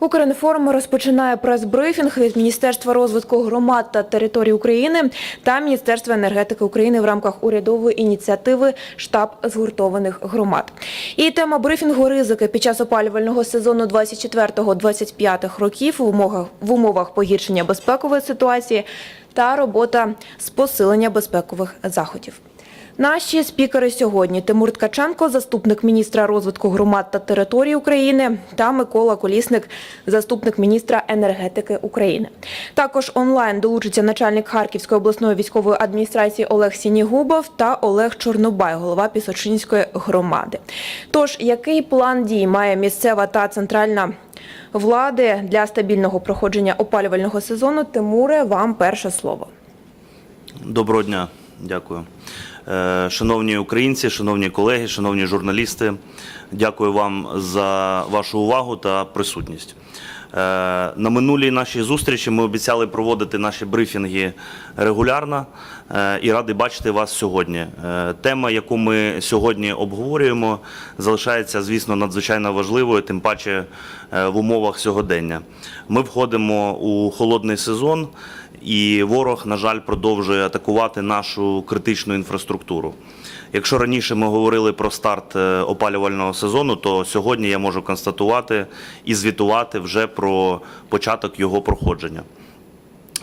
Укрінформ розпочинає прес-брифінг від Міністерства розвитку громад та територій України та Міністерства енергетики України в рамках урядової ініціативи Штаб згуртованих громад. І тема брифінгу ризики під час опалювального сезону 24-25 років в умовах в умовах погіршення безпекової ситуації та робота з посилення безпекових заходів. Наші спікери сьогодні Тимур Ткаченко, заступник міністра розвитку громад та територій України, та Микола Колісник, заступник міністра енергетики України. Також онлайн долучиться начальник Харківської обласної військової адміністрації Олег Сінігубов та Олег Чорнобай, голова Пісочинської громади. Тож, який план дій має місцева та центральна влади для стабільного проходження опалювального сезону? Тимуре, вам перше слово. Доброго дня, дякую. Е, Шановні українці, шановні колеги, шановні журналісти, дякую вам за вашу увагу та присутність. Е, На минулій нашій зустрічі ми обіцяли проводити наші брифінги регулярно е, і радий бачити вас сьогодні. Тема, яку ми сьогодні обговорюємо, залишається, звісно, надзвичайно важливою, тим паче в умовах сьогодення. Ми входимо у холодний сезон. І ворог, на жаль, продовжує атакувати нашу критичну інфраструктуру. Якщо раніше ми говорили про старт е, опалювального сезону, то сьогодні я можу констатувати і звітувати вже про початок його проходження.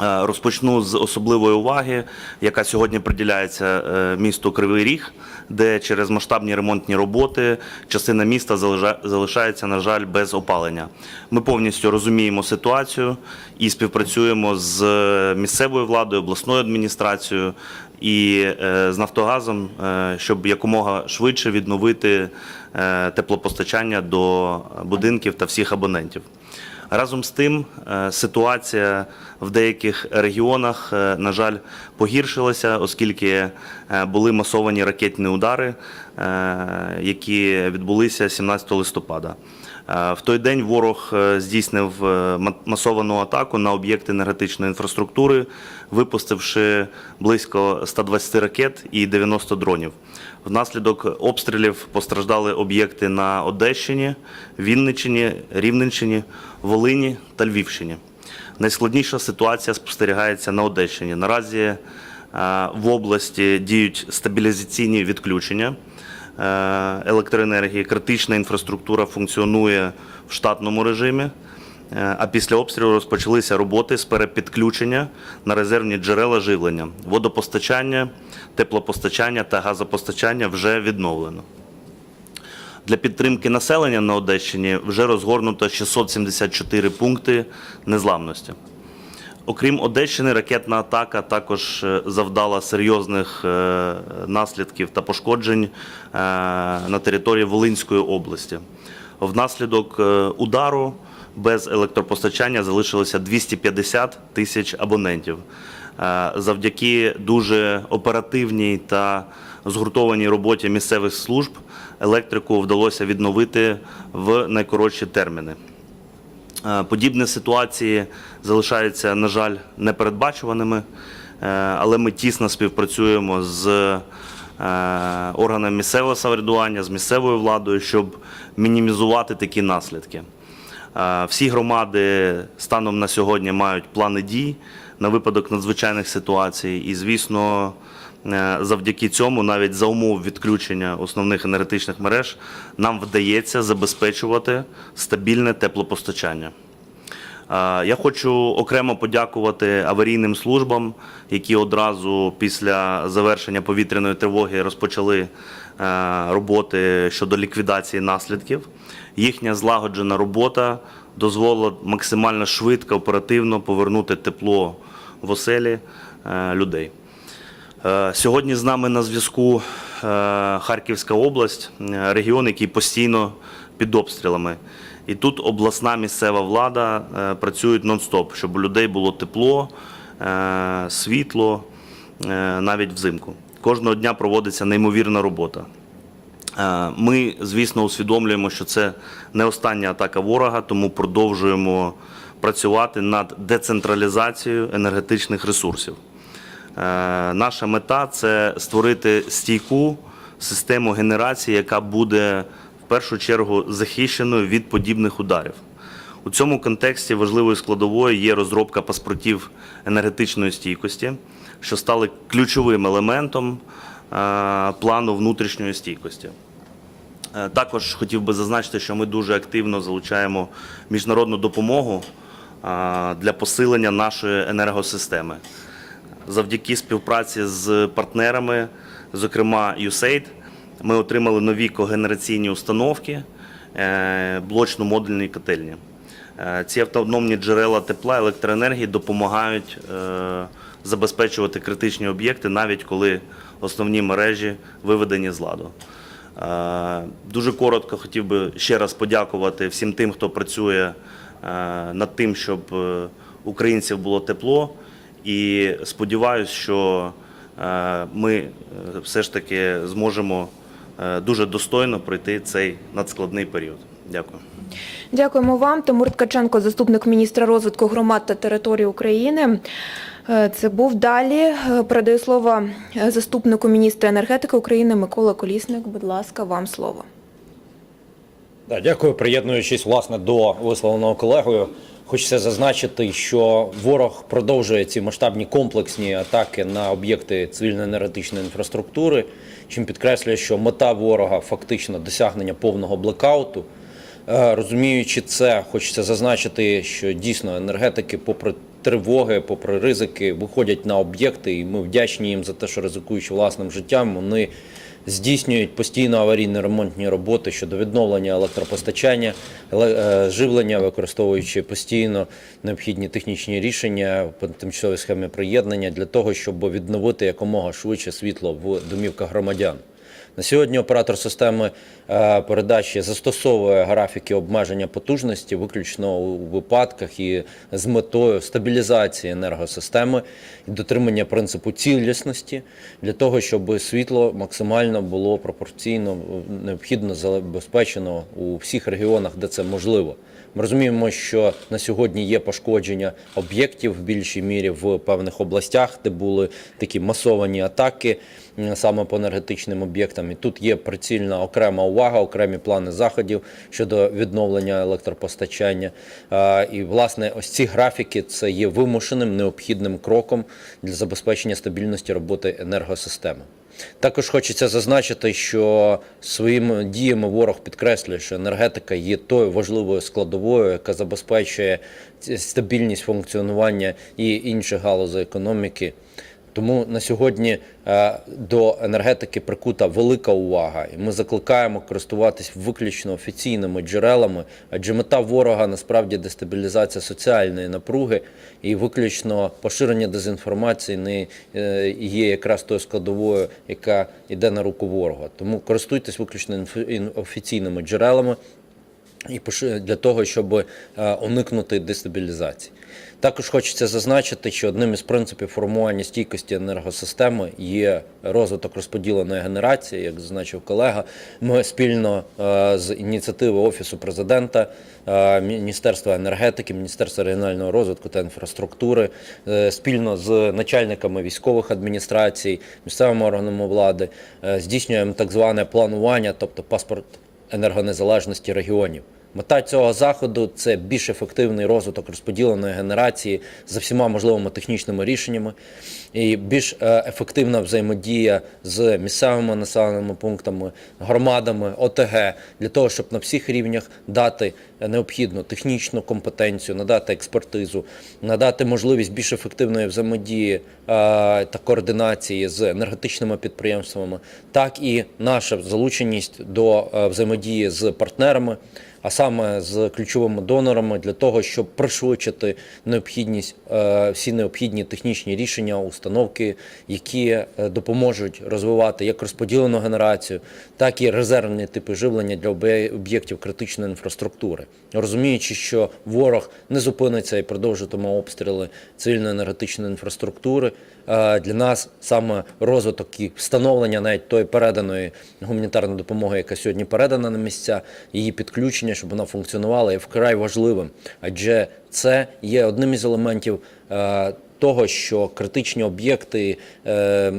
Е, Розпочну з особливої уваги, яка сьогодні приділяється е, місту Кривий Ріг, де через масштабні ремонтні роботи частина міста залишається, на жаль, без опалення. Ми повністю розуміємо ситуацію і співпрацюємо з е, місцевою владою, обласною адміністрацією і з Нафтогазом, щоб якомога швидше відновити теплопостачання до будинків та всіх абонентів. Разом з тим, е, ситуація в деяких регіонах, е, на жаль, погіршилася, оскільки е, були масовані ракетні удари, які відбулися 17 листопада. В той день ворог здійснив масовану атаку на об'єкти енергетичної інфраструктури, випустивши близько 120 ракет і 90 дронів. Внаслідок обстрілів постраждали об'єкти на Одещині, Вінниччині, Рівненщині, Волині та Львівщині. Найскладніша ситуація спостерігається на Одещині. Наразі е, в області діють стабілізаційні відключення е, електроенергії, критична інфраструктура функціонує в штатному режимі. Е, А після обстрілу розпочалися роботи з перепідключення на резервні джерела живлення. Водопостачання, теплопостачання та газопостачання вже відновлено. Для підтримки населення на Одещині вже розгорнуто 674 пункти незламності. Окрім Одещини, ракетна атака також е, завдала серйозних е, наслідків та пошкоджень на території Волинської області. Внаслідок удару без електропостачання залишилося 250 тисяч абонентів. Е, Завдяки дуже оперативній та згуртованій роботі місцевих служб електрику вдалося відновити в найкоротші терміни. Е, Подібні ситуації залишаються, на жаль, непередбачуваними, е, але ми тісно співпрацюємо з органами місцевого самоврядування, з місцевою владою, щоб мінімізувати такі наслідки. Е, Всі громади станом на сьогодні мають плани дій на випадок надзвичайних ситуацій, і, звісно, е, завдяки цьому, навіть за умов відключення основних енергетичних мереж, нам вдається забезпечувати стабільне теплопостачання. Е, Я хочу окремо подякувати аварійним службам, які одразу після завершення повітряної тривоги розпочали роботи щодо ліквідації наслідків. Їхня злагоджена робота дозволила максимально швидко, оперативно повернути тепло в оселі е, людей. Е, Сьогодні з нами на зв'язку е, Харківська область, регіон, який постійно під обстрілами. І тут обласна місцева влада працюють нон-стоп, щоб у людей було тепло, світло, навіть взимку. Кожного дня проводиться неймовірна робота. Е, Ми, звісно, усвідомлюємо, що це не остання атака ворога, тому продовжуємо працювати над децентралізацією енергетичних ресурсів. Е, Наша мета це створити стійку систему генерації, яка буде в першу чергу захищеною від подібних ударів. У цьому контексті важливою складовою є розробка паспортів енергетичної стійкості, що стали ключовим елементом плану внутрішньої стійкості. Е, Також хотів би зазначити, що ми дуже активно залучаємо міжнародну допомогу е, для посилення нашої енергосистеми. Завдяки співпраці з партнерами, зокрема USAID, ми отримали нові когенераційні установки, е, блочно-модульні котельні. Е, Ці автономні джерела тепла електроенергії допомагають е, забезпечувати критичні об'єкти, навіть коли основні мережі виведені з ладу. Е, Дуже коротко хотів би ще раз подякувати всім тим, хто працює е, над тим, щоб е, українців було тепло. І сподіваюся, що ми все ж таки зможемо дуже достойно пройти цей надскладний період. Дякую. Дякуємо вам. Тимур Ткаченко, заступник міністра розвитку громад та територій України. Е, Це був далі. Е, Передаю слово е, заступнику міністра енергетики України Микола Колісник. Будь ласка, вам слово. Да, дякую. Приєднуючись власне до висловленого колегою, хочеться зазначити, що ворог продовжує ці масштабні комплексні атаки на об'єкти цивільно-енергетичної інфраструктури, чим підкреслює, що мета ворога фактично досягнення повного блекауту. Розуміючи це, хочеться зазначити, що дійсно енергетики, попри тривоги, попри ризики, виходять на об'єкти, і ми вдячні їм за те, що ризикуючи власним життям, вони здійснюють постійно аварійні ремонтні роботи щодо відновлення електропостачання, еле- е, живлення, використовуючи постійно необхідні технічні рішення по тимчасовій схемі приєднання для того, щоб відновити якомога швидше світло в домівках громадян. На сьогодні оператор системи передачі застосовує графіки обмеження потужності виключно у випадках і з метою стабілізації енергосистеми і дотримання принципу цілісності для того, щоб світло максимально було пропорційно е, необхідно забезпечено у всіх регіонах, де це можливо. Ми розуміємо, що на сьогодні є пошкодження об'єктів в більшій мірі в певних областях, де були такі масовані атаки саме по енергетичним об'єктам. І тут є прицільна окрема увага, окремі плани заходів щодо відновлення електропостачання. І власне ось ці графіки це є вимушеним необхідним кроком для забезпечення стабільності роботи енергосистеми. Також хочеться зазначити, що своїми діями ворог підкреслює, що енергетика є тою важливою складовою, яка забезпечує стабільність функціонування і інших галузей економіки. Тому на сьогодні е, до енергетики прикута велика увага, і ми закликаємо користуватись виключно офіційними джерелами, адже мета ворога насправді дестабілізація соціальної напруги і виключно поширення дезінформації не е, є якраз тою складовою, яка йде на руку ворога. Тому користуйтесь виключно офіційними джерелами і для того, щоб е, уникнути дестабілізації. Також хочеться зазначити, що одним із принципів формування стійкості енергосистеми є розвиток розподіленої генерації, як зазначив колега. Ми спільно е, з ініціативи Офісу президента, е, Міністерства енергетики, Міністерства регіонального розвитку та інфраструктури, е, спільно з начальниками військових адміністрацій, місцевими органами влади здійснюємо так зване планування, тобто паспорт енергонезалежності регіонів. Мета цього заходу це більш ефективний розвиток розподіленої генерації за всіма можливими технічними рішеннями. І більш е, ефективна взаємодія з місцевими населеними пунктами, громадами, ОТГ для того, щоб на всіх рівнях дати необхідну технічну компетенцію, надати експертизу, надати можливість більш ефективної взаємодії е, та координації з енергетичними підприємствами, так і наша залученість до е, взаємодії з партнерами а саме з ключовими донорами для того, щоб пришвидшити необхідність е, всі необхідні технічні рішення, установки, які е, допоможуть розвивати як розподілену генерацію, так і резервні типи живлення для об'єктів критичної інфраструктури, розуміючи, що ворог не зупиниться і продовжуватиме обстріли цивільно-енергетичної інфраструктури. Е, Для нас саме розвиток і встановлення навіть тої переданої гуманітарної допомоги, яка сьогодні передана на місця, її підключення, щоб вона функціонувала, є вкрай важливим, адже це є одним із елементів е, того, що критичні об'єкти. е,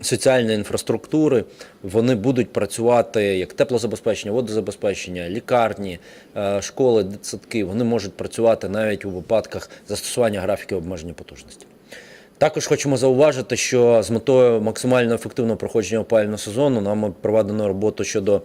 соціальної інфраструктури, вони будуть працювати як теплозабезпечення, водозабезпечення, лікарні, школи, дитсадки. Вони можуть працювати навіть у випадках застосування графіків обмеження потужності. Також хочемо зауважити, що з метою максимально ефективного проходження опалювального сезону нами проведено роботу щодо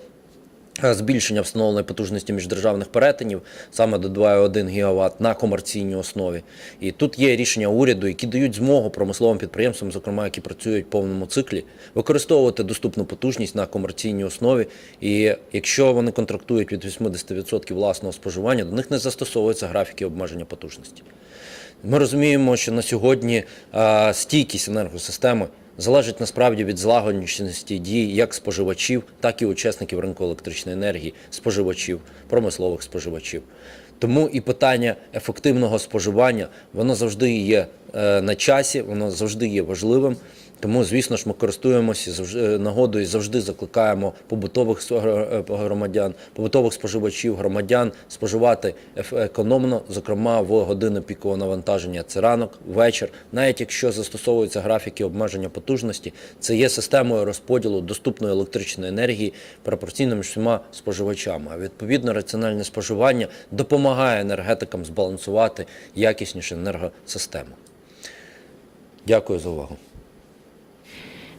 збільшення встановленої потужності міждержавних перетинів саме до 2,1 ГВт на комерційній основі. І тут є рішення уряду, які дають змогу промисловим підприємствам, зокрема які працюють в повному циклі, використовувати доступну потужність на комерційній основі. І якщо вони контрактують від 80% власного споживання, до них не застосовуються графіки обмеження потужності. Ми розуміємо, що на сьогодні стійкість енергосистеми залежить насправді від злагодженості дій як споживачів, так і учасників ринку електричної енергії, споживачів, промислових споживачів. Тому і питання ефективного споживання воно завжди є е, на часі, воно завжди є важливим. Тому, звісно ж, ми користуємося е, нагодою завжди закликаємо побутових е, громадян, побутових споживачів, громадян споживати економно, зокрема в години пікового навантаження. Це ранок, вечір. Навіть якщо застосовуються графіки обмеження потужності, це є системою розподілу доступної електричної енергії пропорційно між всіма споживачами. А відповідно раціональне споживання допомагає енергетикам збалансувати якісніше енергосистему. Дякую за увагу.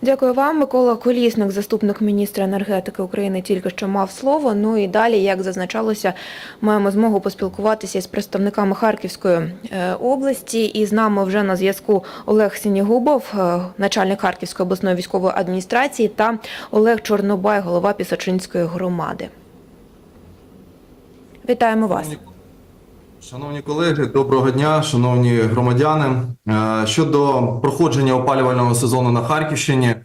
Дякую вам. Микола Колісник, заступник міністра енергетики України, тільки що мав слово. Ну і далі, як зазначалося, маємо змогу поспілкуватися з представниками Харківської е, області. І з нами вже на зв'язку Олег Сінігубов, е, начальник Харківської обласної військової адміністрації, та Олег Чорнобай, голова Пісочинської громади. Вітаємо вас. Шановні колеги, доброго дня, шановні громадяни. Е, Щодо проходження опалювального сезону на Харківщині, е,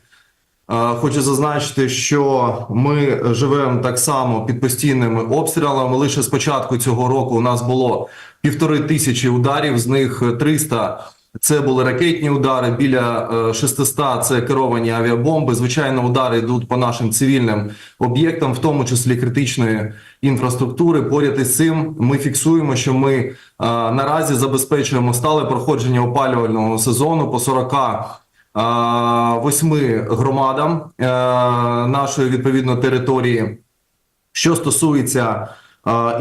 хочу зазначити, що ми живемо так само під постійними обстрілами. Лише з початку цього року у нас було півтори тисячі ударів, з них 300 це були ракетні удари, біля е, 600 – це керовані авіабомби. Звичайно, удари йдуть по нашим цивільним об'єктам, в тому числі критичної інфраструктури. Поряд із цим ми фіксуємо, що ми е, наразі забезпечуємо стале проходження опалювального сезону по 40 е, восьми громадам е, нашої відповідно території. Що стосується е,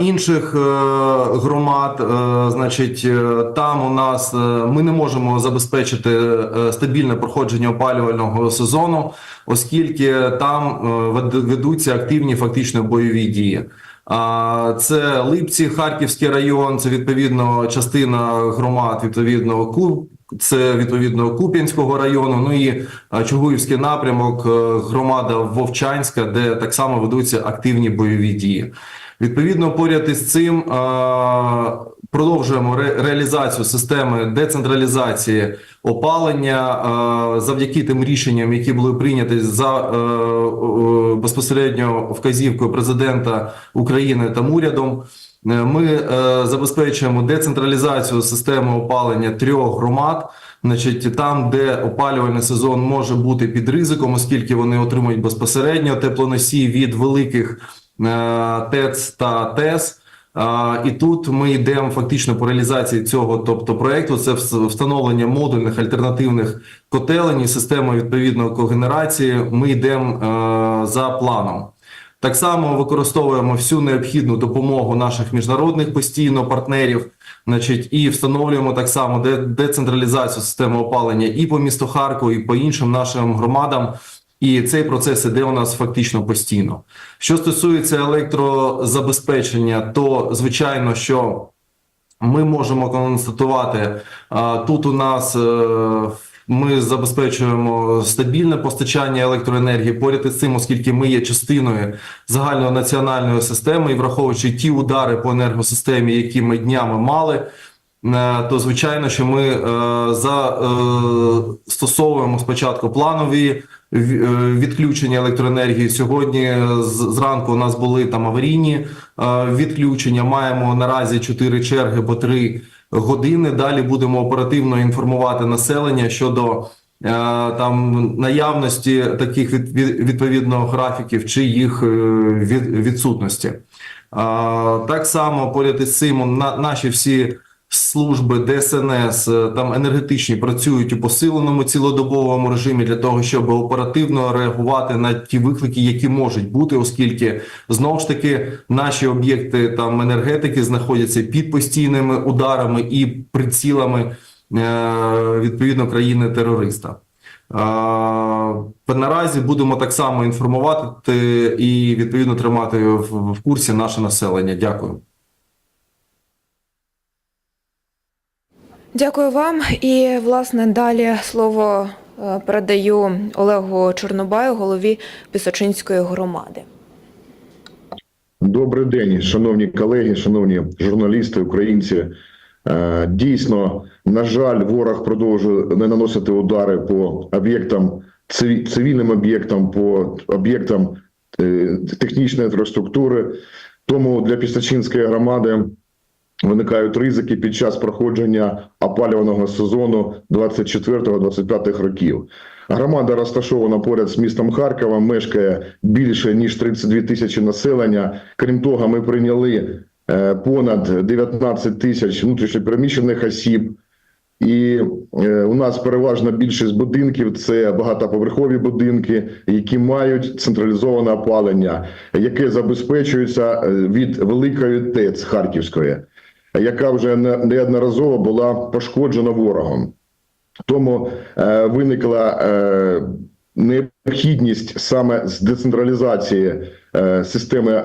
інших е, громад, е, значить, е, там у нас ми не можемо забезпечити стабільне проходження опалювального сезону, оскільки там ведуться активні фактично бойові дії. Це Липці, Харківський район, це відповідно частина громад, відповідно Ку- це відповідно Куп'янського району. Ну і Чугуївський напрямок, громада Вовчанська, де так само ведуться активні бойові дії. Відповідно, поряд із цим продовжуємо реалізацію системи децентралізації опалення завдяки тим рішенням, які були прийняті за е, е, безпосередньо вказівкою президента України та урядом. Е, Ми забезпечуємо децентралізацію системи опалення трьох громад. Значить, там, де опалювальний сезон може бути під ризиком, оскільки вони отримують безпосередньо теплоносії від великих ТЕЦ та ТЕС. А, І тут ми йдемо фактично по реалізації цього, тобто проекту, це встановлення модульних альтернативних котелень і системи відповідної когенерації. Ми йдемо е, за планом. Так само використовуємо всю необхідну допомогу наших міжнародних постійно партнерів, значить, і встановлюємо так само де- децентралізацію системи опалення і по місту Харкову, і по іншим нашим громадам. І цей процес іде у нас фактично постійно. Що стосується електрозабезпечення, то звичайно, що ми можемо констатувати, тут у нас е, ми забезпечуємо стабільне постачання електроенергії поряд із цим, оскільки ми є частиною загальнонаціональної системи, і враховуючи ті удари по енергосистемі, які ми днями мали. е, То звичайно, що ми е, застосовуємо спочатку планові відключення електроенергії. Сьогодні е, зранку у нас були там аварійні е, відключення. Маємо наразі 4 черги по 3 години. Далі будемо оперативно інформувати населення щодо е, там наявності таких від, від- відповідно графіків чи їх е, від, відсутності. Так само поряд із цим на, наші всі служби ДСНС, е, там енергетичні працюють у посиленому цілодобовому режимі для того, щоб оперативно реагувати на ті виклики, які можуть бути, оскільки знову ж таки наші об'єкти там енергетики знаходяться під постійними ударами і прицілами е, відповідно країни-терориста. Е, Наразі будемо так само інформувати і відповідно тримати в, в курсі наше населення. Дякую. Дякую вам. І власне далі слово е, передаю Олегу Чорнобаю, голові Пісочинської громади. Добрий день, шановні колеги, шановні журналісти, українці. Е, Дійсно, на жаль, ворог продовжує не наносити удари по об'єктам, цивільним об'єктам, по об'єктам е, технічної інфраструктури. Тому для Пістачинської громади виникають ризики під час проходження опалюваного сезону 24-25 років. Громада розташована поряд з містом Харкова, мешкає більше ніж 32 тисячі населення. Крім того, ми прийняли е, понад 19 тисяч внутрішньопереміщених осіб. І е, у нас переважна більшість будинків це багатоповерхові будинки, які мають централізоване опалення, яке забезпечується е, від великої ТЕЦ Харківської, яка вже не- неодноразово була пошкоджена ворогом. Тому е, виникла е, необхідність саме з децентралізації е, системи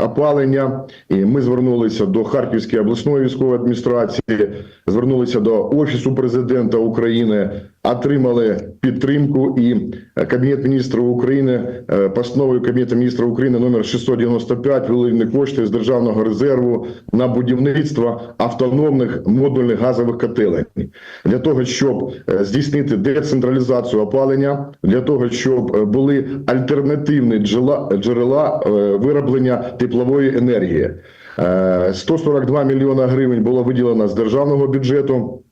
опалення. І ми звернулися до Харківської обласної військової адміністрації, звернулися до Офісу президента України, отримали підтримку. І е, Кабінет міністрів України е, постановою Кабінету міністрів України номер 695 вилені кошти з державного резерву на будівництво автономних модульних газових котелень для того, щоб е, здійснити децентралізацію опалення, для того, щоб були альтернативні джерела, джерела вироблення теплової енергії. Е, 142 мільйона гривень було виділено з державного бюджету.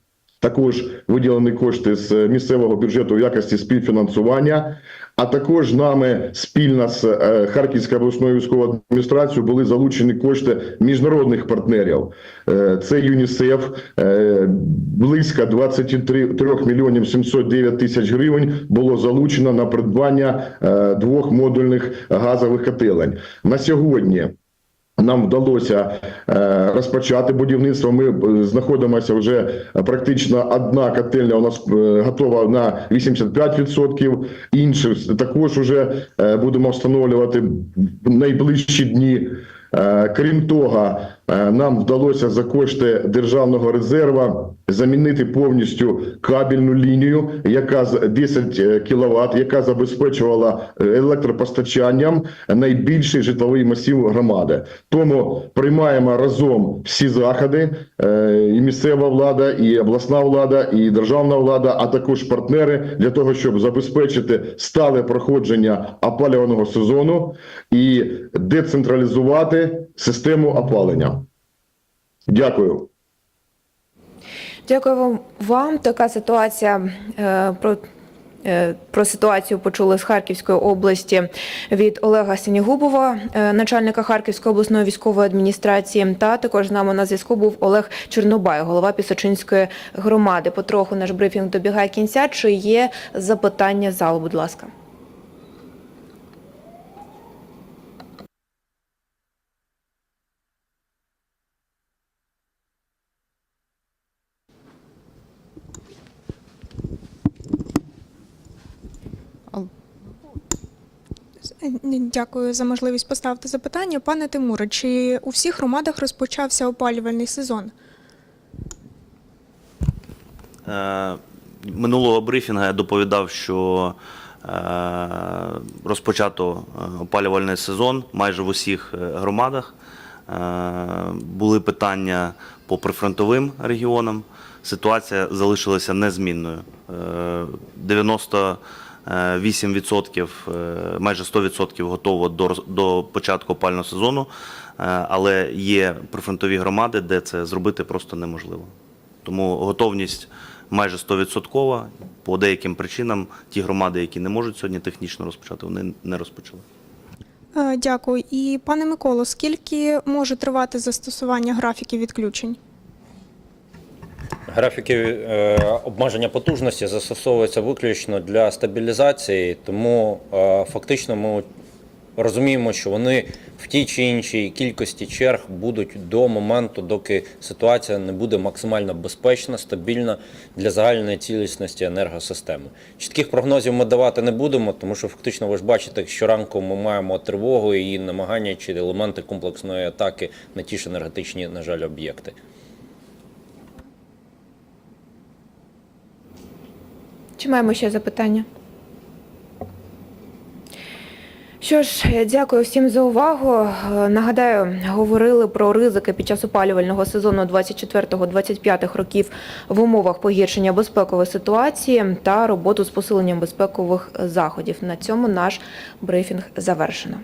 Також виділені кошти з місцевого бюджету в якості співфінансування. А також нами спільно з е, Харківською обласною військовою адміністрацією були залучені кошти міжнародних партнерів. Е, Це ЮНІСЕФ, е, близько 23 мільйонів 709 тисяч гривень було залучено на придбання е, двох модульних газових котелень. На сьогодні нам вдалося е, розпочати будівництво. Ми е, знаходимося вже практично одна котельня у нас е, готова на 85%. Інші також вже будемо встановлювати в найближчі дні. Крім того, нам вдалося за кошти державного резерву замінити повністю кабельну лінію, яка з 10 кВт, яка забезпечувала е, електропостачанням найбільший житловий масив громади. Тому приймаємо разом всі заходи, е, і місцева влада, і обласна влада, і державна влада, а також партнери для того, щоб забезпечити стале проходження опалюваного сезону і децентралізувати систему опалення. Дякую. Дякую вам. Така ситуація е, про. е, Про ситуацію почули з Харківської області від Олега Сінігубова, е, начальника Харківської обласної військової адміністрації. Та також з нами на зв'язку був Олег Чорнобай, голова Пісочинської громади. Потроху наш брифінг добігає кінця. Чи є запитання залу? Будь ласка. Дякую за можливість поставити запитання. Пане Тимуре, чи у всіх громадах розпочався опалювальний сезон? Е, минулого брифінгу я доповідав, що е, розпочато е, опалювальний сезон майже в усіх громадах. Були питання по прифронтовим регіонам. Ситуація залишилася незмінною. 90 8%, е, майже 100% готово до до початку опального сезону, е, але є прифронтові громади, де це зробити просто неможливо. Тому готовність майже 100%. По деяким причинам ті громади, які не можуть сьогодні технічно розпочати, вони не розпочали. Е, дякую. І пане Миколо, скільки може тривати застосування графіків відключень? Графіки е, обмеження потужності застосовуються виключно для стабілізації, тому е, фактично ми розуміємо, що вони в тій чи іншій кількості черг будуть до моменту, доки ситуація не буде максимально безпечна, стабільна для загальної цілісності енергосистеми. Чітких прогнозів ми давати не будемо, тому що фактично ви ж бачите, щоранку ми маємо тривогу і намагання чи елементи комплексної атаки на ті ж енергетичні, на жаль, об'єкти. Чи маємо ще запитання? Що ж, е, дякую всім за увагу. Е, Нагадаю, говорили про ризики під час опалювального сезону 24-25 років в умовах погіршення безпекової ситуації та роботу з посиленням безпекових заходів. На цьому наш брифінг завершено.